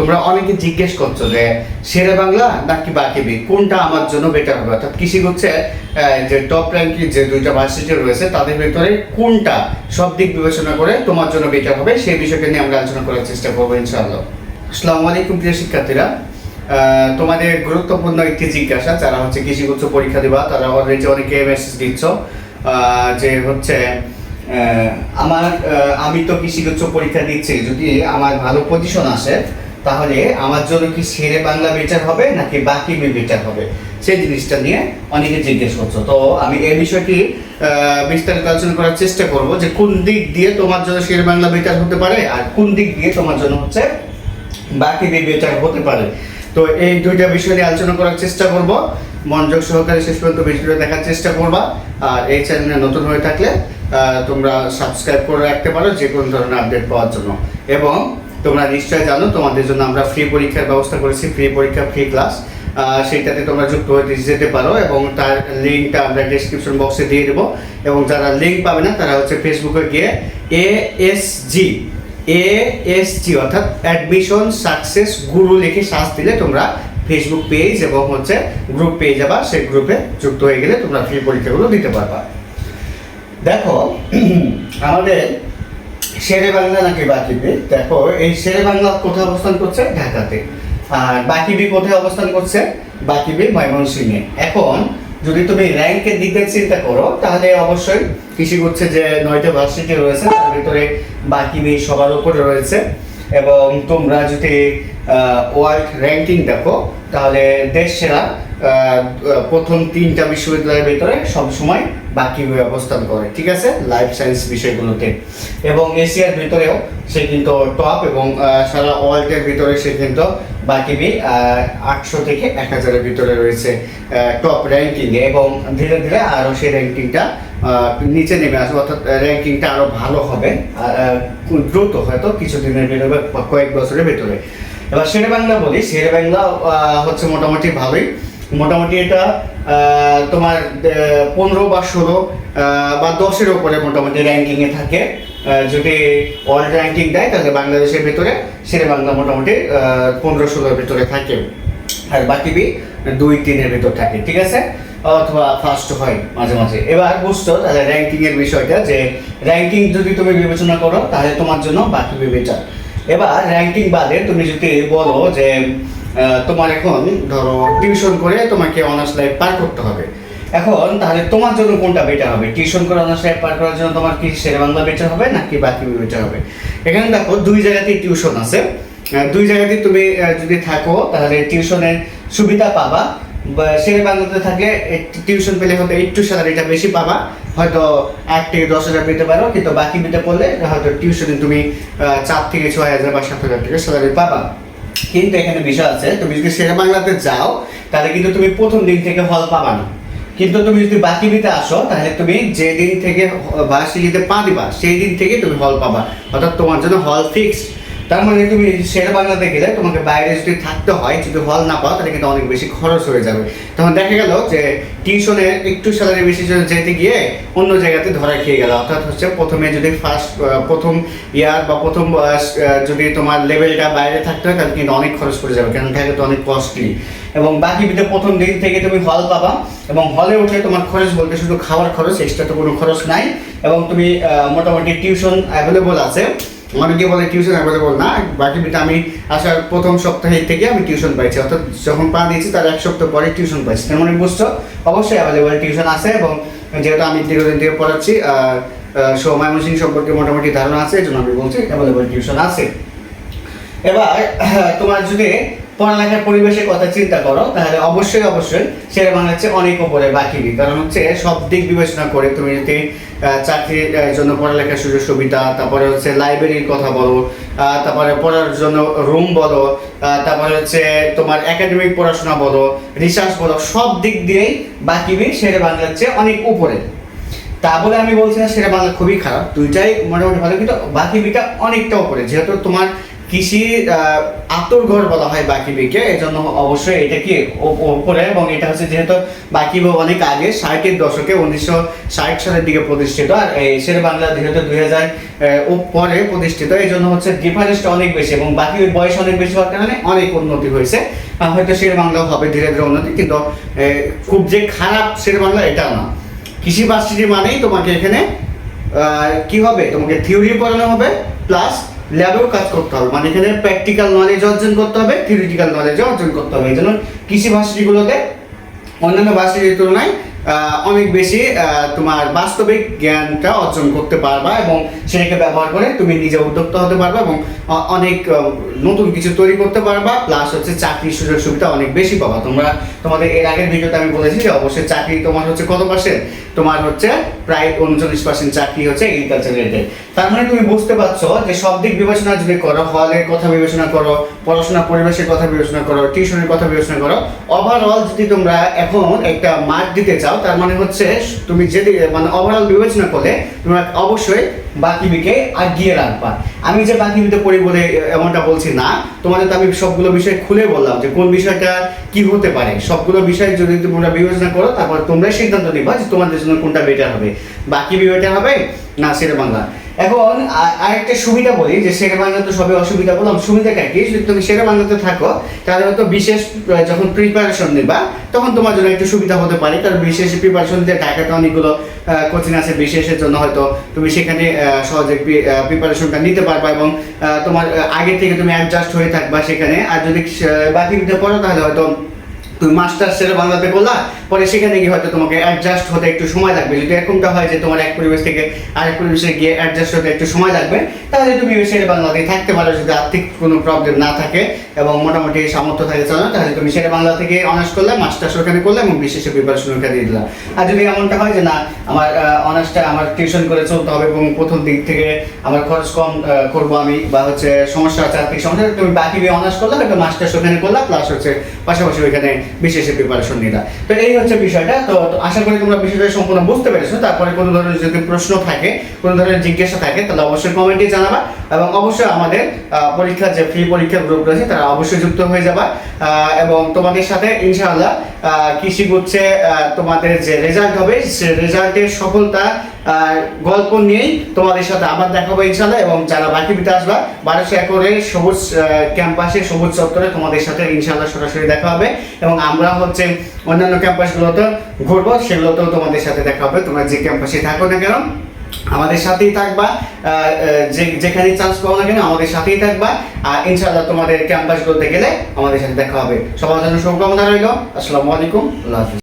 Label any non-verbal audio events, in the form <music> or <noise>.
তোমরা অনেকে জিজ্ঞেস করছ যে, শেরে বাংলা নাকি বাকি বি? কোনটা আমার জন্য বেটার হবে? অর্থাৎ কৃষি হচ্ছে যে টপ র্যাঙ্কিং যে দুইটা ভার্সিটি রয়েছে, তাদের ভেতরে কোনটা সব দিক বিবেচনা করে তোমার জন্য বেটার হবে, সেই বিষয়টা নিয়ে আমরা আলোচনা করার চেষ্টা করব ইনশাআল্লাহ। আসসালামু আলাইকুম, প্রিয় শিক্ষার্থীরা। তোমাদের গুরুত্বপূর্ণ একটি জিজ্ঞাসা, যারা হচ্ছে কৃষি গুচ্ছ পরীক্ষা দিবা, তারা অলরেডি অনেকে মেসেজ দিচ্ছ যে হচ্ছে আমার আমি তো কৃষিগুচ্ছ পরীক্ষা দিচ্ছি, যদি আমার ভালো পজিশন আসে তাহলে আমার জন্য কি শেরে বাংলা বেটার হবে নাকি বাকি বি বেটার হবে? সেই জিনিসটা নিয়ে অনেকে জিজ্ঞেস করছ। তো আমি এই বিষয়টি বিস্তারিত আলোচনা করার চেষ্টা করব যে কোন দিক দিয়ে তোমার জন্য শেরে বাংলা বেটার হতে পারে আর কোন দিক দিয়ে তোমার জন্য হচ্ছে বাকি বি বেটার হতে পারে। তো এই দুইটা বিষয় নিয়ে আলোচনা করার চেষ্টা করব। মনোযোগ সহকারে শেষ পর্যন্ত ভিডিও দেখার চেষ্টা করবা। আর এই চ্যানেলে নতুন হয়ে থাকলে তোমরা সাবস্ক্রাইব করে রাখতে পারো যে কোনো ধরনের আপডেট পাওয়ার জন্য। এবং তোমরা নিশ্চয় জানো, তোমাদের জন্য আমরা ফ্রি পরীক্ষার ব্যবস্থা করেছি ফ্রি পরীক্ষা ফ্রি ক্লাস সেইটাতে তোমরা যুক্ত হতে যেতে পারো এবং তার লিঙ্কটা আমরা ডিসক্রিপশন বক্সে দিয়ে দেবো। এবং যারা লিঙ্ক পাবে না, তারা হচ্ছে ফেসবুকে গিয়ে A S G A S জি অর্থাৎ অ্যাডমিশন সাকসেস গুরু লিখে সার্চ দিলে তোমরা ফেসবুক পেজ এবং হচ্ছে গ্রুপ পেয়ে যাবা সেই গ্রুপে যুক্ত হয়ে গেলে তোমরা ফ্রি পরীক্ষাগুলো দিতে পারবা। দেখো, <clears throat> আমাদের শেরে বাংলা নাকি বাকিবি দেখো, এই শেরে বাংলা কোথায় অবস্থান করছে? ঢাকাতে। আর বাকিবি কোথায় অবস্থান করছে? বাকিবি ময়মনসিংহে। এখন, যদি তুমি র্যাঙ্কের দিক দিয়ে চিন্তা করো, তাহলে অবশ্যই কৃষি করছে যে নয়টা ভার্সিটি রয়েছে, তার ভিতরে বাকিবি সবার উপরে রয়েছে। এবং তোমরা যদি ওয়ার্ল্ড র্যাঙ্কিং দেখো, তাহলে দেশ সেরা প্রথম তিনটা বিশ্ববিদ্যালয়ের ভিতরে সবসময় বাকি অবস্থান করে, ঠিক আছে? লাইফ সায়েন্স বিষয়গুলোতে। এবং এশিয়ার ভিতরেও সে কিন্তু টপ এবং সারা ওয়ার্ল্ডের ভিতরে সে কিন্তু বাকি আটশো থেকে এক হাজারের ভিতরে রয়েছে টপ র্যাঙ্কিংয়ে এবং ধীরে ধীরে আরও সেই র্যাঙ্কিংটা নিচে নেমে আসবে, অর্থাৎ র্যাঙ্কিংটা আরও ভালো হবে দ্রুত হয়তো কিছুদিনের ভিতরে কয়েক বছরের ভিতরে। এবার শেরে বাংলা বলি শেরে বাংলা হচ্ছে মোটামুটি ভালোই। মোটামুটি এটা তোমার পনেরো বা ষোলো বা দশের ওপরে মোটামুটি র্যাঙ্কিংয়ে থাকে। যদি ওয়ার্ল্ড র্যাঙ্কিং দেয়, তাহলে বাংলাদেশের ভেতরে সেরে বাংলা মোটামুটি পনেরো ষোলোর ভেতরে থাকে। আর বাকি বি, দুই, তিনের ভেতর থাকে, ঠিক আছে? অথবা ফার্স্ট হয়, মাঝে মাঝে। এবার বুঝছ, তাহলে র্যাঙ্কিংয়ের বিষয়টা যে র্যাঙ্কিং যদি তুমি বিবেচনা করো, তাহলে তোমার জন্য বাকি বি বেটার এবার র্যাঙ্কিং বাদে তুমি যদি বলো যে তোমার এখন ধরো টিউশন করে তোমাকে অনার্স লাইফ পার করতে হবে। এখন তাহলে তোমার জন্য কোনটা বেটার হবে? টিউশন করে অনার্স লাইফ পার করার জন্য তোমার কি বাংলা বেটার হবে নাকি বাকি বেটার হবে? এখানে দেখো দুই জায়গাতেই টিউশন আছে। দুই জায়গাতেই তুমি যদি থাকো তাহলে টিউশনের সুবিধা পাবা। শেরে বাংলাতে থাকলে টিউশন পেলে হয়তো একটু স্যালারিটা বেশি পাবা। হয়তো আট থেকে দশ হাজার পেতে পারো, কিন্তু বাকি পেতে পড়লে হয়তো টিউশনে তুমি চার থেকে ছয় হাজার বা সাত হাজার টাকা স্যালারি পাবা। কিন্তু এখানে বিষয় আছে, তুমি যদি শেরে বাংলাতে যাও, তাহলে কিন্তু তুমি প্রথম দিন থেকে হল পাবা না। কিন্তু তুমি যদি বাকি দিতে আসো, তাহলে তুমি যে দিন থেকে বা সিঁড়িতে পা দিবা সেই দিন থেকে তুমি হল পাবা। অর্থাৎ তোমার জন্য হল ফিক্সড তার মানে তুমি শেরে বাংলাতে গেলে তোমাকে বাইরে যদি থাকতে হয়, যদি হল না পাও, তাহলে কিন্তু অনেক বেশি খরচ হয়ে যাবে। তখন দেখা গেল যে টিউশনে একটু স্যালারি বেশি যেতে গিয়ে অন্য জায়গাতে ধরা খেয়ে গেল। অর্থাৎ হচ্ছে প্রথমে যদি ফার্স্ট প্রথম ইয়ার বা প্রথম যদি তোমার লেভেলটা বাইরে থাকতে হয়, তাহলে কিন্তু অনেক খরচ পড়ে যাবে। কারণ ঢাকা তো অনেক কস্টলি এবং বাকি বিতে প্রথম দিন থেকে তুমি হল পাবা এবং হলে উঠে তোমার খরচ বলতে শুধু খাওয়ার খরচ এক্সট্রা তো কোনো খরচ নাই। এবং তুমি মোটামুটি টিউশন অ্যাভেলেবল আছে। অনেকে বলে টিউশন অ্যাভেলেবল না, বাকি বিটা আমি আসার প্রথম সপ্তাহে থেকে আমি টিউশন পাইছি। অর্থাৎ যখন পা দিয়েছি, তার এক সপ্তাহ পরে টিউশন পাইছি। তার মানে বুঝছ? অবশ্যই অ্যাভেলেবল টিউশন আছে এবং যেহেতু আমি দীর্ঘদিন থেকে পড়াচ্ছি সো ময়মনসিং সম্পর্কে মোটামুটি ধারণা আছে এই জন্য আমি বলছি অ্যাভেলেবল টিউশন আছে। এবার, তোমার যদি পড়ালেখার পরিবেশের কথা চিন্তা করো, তাহলে অবশ্যই অবশ্যই সেটা বাংলা হচ্ছে অনেক উপরে বাকি কারণ হচ্ছে সব দিক বিবেচনা করে তুমি যদি চাকরির জন্য পড়ালেখার সুযোগ সুবিধা, তারপরে হচ্ছে লাইব্রেরির কথা বলো তারপরে পড়ার জন্য রুম বলো তারপরে হচ্ছে তোমার একাডেমিক পড়াশোনা বলো রিসার্চ বলো, সব দিক দিয়েই বাকি সেরে বাংলা হচ্ছে অনেক উপরে। তা বলে আমি বলছি না সেটা বাংলা খুবই খারাপ, দুইটাই মোটামুটি ভালো, কিন্তু বাকি বিটা অনেকটা উপরে। যেহেতু তোমার কৃষি আতর ঘর বলা হয় বাকিবিকে এই জন্য অবশ্যই এটা কি ওপরে এবং এটা হচ্ছে যেহেতু বাকিব অনেক আগে ষাটের দশকে উনিশশো ষাট সালের দিকে প্রতিষ্ঠিত আর শের বাংলা যেহেতু দুই হাজার পরে প্রতিষ্ঠিত এই জন্য হচ্ছে ডিফারেন্সটা অনেক বেশি এবং বাকি বয়স অনেক বেশি হওয়ার কারণে অনেক উন্নতি হয়েছে। হয়তো শের বাংলাও হবে ধীরে ধীরে উন্নতি, কিন্তু খুব যে খারাপ শের বাংলা এটা না। কৃষি ভার্সিটি মানেই তোমাকে এখানে কি হবে? তোমাকে থিওরি পড়ানো হবে প্লাস ল্যাবেও কাজ করতে হবে। মানে এখানে প্র্যাকটিক্যাল নলেজ অর্জন করতে হবে থিওরিটিক্যাল নলেজও অর্জন করতে হবে। এই জন্য কৃষি ভার্সিটিগুলোতে অন্যান্য ভার্সিটির তুলনায় অনেক বেশি তোমার বাস্তবিক জ্ঞানটা অর্জন করতে পারবা এবং সেটাকে ব্যবহার করে তুমি নিজে উদ্যোক্তা হতে পারবা এবং অনেক নতুন কিছু তৈরি করতে পারবা। প্লাস হচ্ছে চাকরির সুযোগ সুবিধা অনেক বেশি পাবা। তোমরা, তোমাদের এর আগের ভিডিওতে আমি বলেছি যে অবশ্যই চাকরি তোমার হচ্ছে কত পার্সেন্ট তোমার হচ্ছে প্রায় উনচল্লিশ পার্সেন্ট চাকরি হচ্ছে এগ্রিকালচার রিলেটেড তার মানে তুমি বুঝতে পারছ যে সব দিক বিবেচনা যদি করো হলের কথা বিবেচনা করো, পড়াশোনা পরিবেশের কথা বিবেচনা করো, টিউশনের কথা বিবেচনা করো ওভারঅল যদি তোমরা এখন একটা মার্ক দিতে চাও, তার মানে হচ্ছে তুমি যদি মানে ওভারঅল বিবেচনা করলে তোমরা অবশ্যই বাকি বিকে আগিয়ে রাখবা। আমি যে বাকি বিতে পড়ি বলে এমনটা বলছি না, তোমাদের তো আমি সবগুলো বিষয় খুলে বললাম যে কোন বিষয়টা কি হতে পারে। সবগুলো বিষয় যদি তোমরা বিবেচনা করো, তারপর তোমরাই সিদ্ধান্ত নিবা যে তোমাদের জন্য কোনটা বেটার হবে। বাকি বেটার হবে না শেরে বাংলা। এখন আরেকটা সুবিধা বলি, যে শেরে বাংলা তো সবই অসুবিধা বললাম। সুবিধাটা কি? যদি তুমি শেরে বাংলাতে থাকো, তাহলে হয়তো বিশেষ যখন প্রিপারেশন নিবা, তখন তোমার জন্য একটু সুবিধা হতে পারে। কারণ বিশেষ প্রিপারেশন দিয়ে ঢাকাতে অনেকগুলো কোচিং আছে বিশেষের জন্য হয়তো তুমি সেখানে সহজে প্রিপারেশনটা নিতে পারবা এবং তোমার আগে থেকে তুমি অ্যাডজাস্ট হয়ে থাকবা সেখানে। আর যদি বাকি পারো, তাহলে হয়তো তুমি মাস্টার্সের বাংলাতে করলা পরে সেখানে গিয়ে হয়তো তোমাকে অ্যাডজাস্ট হতে একটু সময় লাগবে। যদি এরকমটা হয় যে তোমার এক পরিবেশ থেকে আরেক পরিবেশে গিয়ে অ্যাডজাস্ট হতে একটু সময় লাগবে, তাহলে তুমি সেরে বাংলাতেই থাকতে পারো যদি আর্থিক কোনো প্রবলেম না থাকে এবং মোটামুটি সামর্থ্য থাকে চালানো তাহলে তুমি সেরে বাংলা থেকে অনার্স করলে মাস্টার্স ওখানে করলে এবং বিশেষে প্রিপারেশন ওখানে দিয়ে দিলাম আর যদি এমনটা হয় যে না, আমার অনার্সটা আমার টিউশন করে চলতে হবে এবং প্রথম দিক থেকে আমার খরচ কম করব আমি বা হচ্ছে সমস্যা আছে আর্থিক সমস্যা তুমি বাকি অনার্স করলে একটা মাস্টার্স ওখানে করলাম প্লাস হচ্ছে পাশাপাশি ওইখানে বিশেষে প্রিপারেশন নিলা। তো এই হচ্ছে বিষয়টা। তো আশা করি তোমরা বিষয়টা সম্পূর্ণ বুঝতে পেরেছ। তারপরে কোনো ধরনের যদি প্রশ্ন থাকে, কোনো ধরনের জিজ্ঞাসা থাকে, তাহলে অবশ্যই কমেন্টে জানাবা এবং অবশ্যই আমাদের পরীক্ষার যে ফ্রি পরীক্ষার গ্রুপ রয়েছে, তারা অবশ্যই যুক্ত হয়ে যাবা। এবং তোমাদের সাথে ইনশাআল্লাহ কৃষি গুচ্ছে তোমাদের যে রেজাল্ট হবে, সে রেজাল্টের সফলতা গল্প নিয়েই তোমাদের সাথে আবার দেখা হবে ইনশাআল্লাহ এবং যারা বাকি বিতে আসবা, বারোশো একরে সবুজ ক্যাম্পাসে সবুজ চত্বরে তোমাদের সাথে ইনশাল্লাহ সরাসরি দেখা হবে এবং আমরা হচ্ছে অন্যান্য ক্যাম্পাসগুলোতে ঘুরবো, সেগুলোতেও তোমাদের সাথে দেখা হবে। তোমরা যে ক্যাম্পাসে থাকো না কেন, আমাদের সাথেই থাকবা যে, যেখানে চান্স পাও না কেন, আমাদের সাথেই থাকবা। আর ইনশাআল্লাহ তোমাদের ক্যাম্পাসগুলোতে গেলে আমাদের সাথে দেখা হবে। সবার জন্য শুভকামনা রইল। আসসালামু আলাইকুম। আল্লাহ হাফিজ।